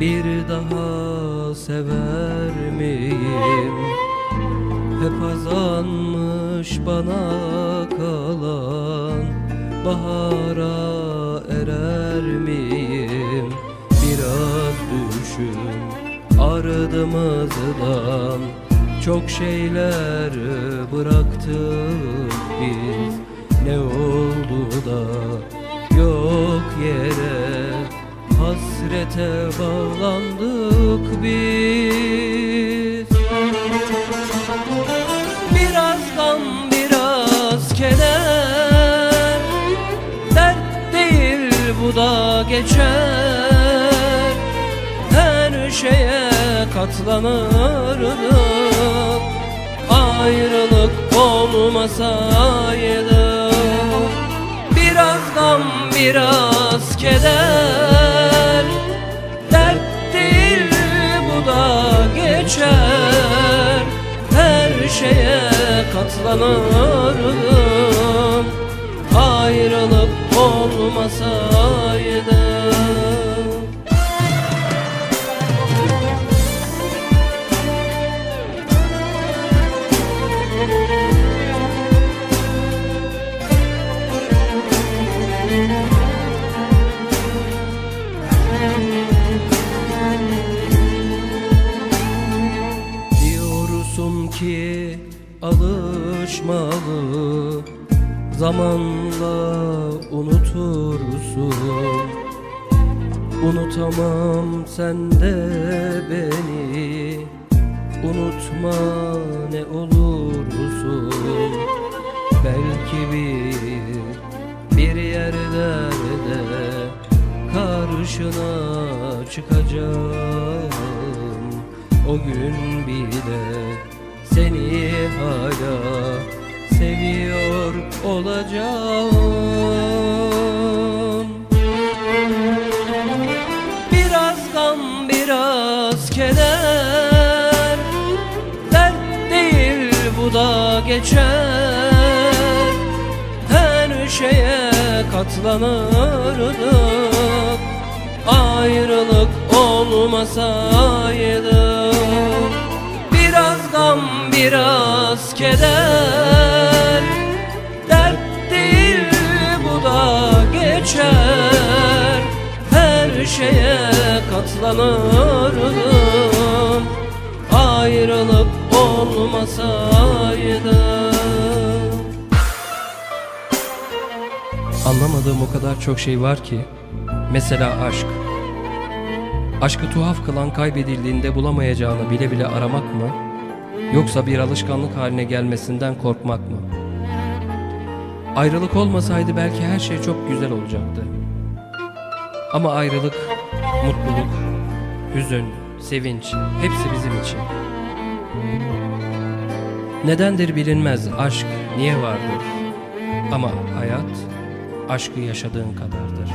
Bir daha sever miyim? Hep azanmış bana kalan bahara erer miyim? Biraz düşün ardımızdan çok şeyler bıraktık biz Ne oldu da yok yere hasrete bağlandık biz. Biraz gam biraz keder Dert değil bu da geçer. Her şeye katlanırdık Ayrılık olmasaydı Biraz gam biraz keder şeye katlanırdım. Ayrılık olmasaydı alışmalı Zamanla unutursun. Unutamam sen de beni Unutma ne olursun. Belki bir bir yerlerde karşına çıkacağım. O gün bile seni hala seviyor olacağım. Biraz gam biraz keder Dert değil bu da geçer. Her şeye katlanırdık Ayrılık olmasaydı. Biraz gam biraz keder geçer. Her şeye katlanırdım. Ayrılık olmasaydı. Anlamadığım o kadar çok şey var ki. Mesela aşk. Aşkı tuhaf kılan kaybedildiğinde bulamayacağını bile bile aramak mı? Yoksa bir alışkanlık haline gelmesinden korkmak mı? Ayrılık olmasaydı belki her şey çok güzel olacaktı. Ama ayrılık, mutluluk, hüzün, sevinç hepsi bizim için. Nedendir bilinmez aşk niye vardır? Ama hayat aşkı yaşadığın kadardır.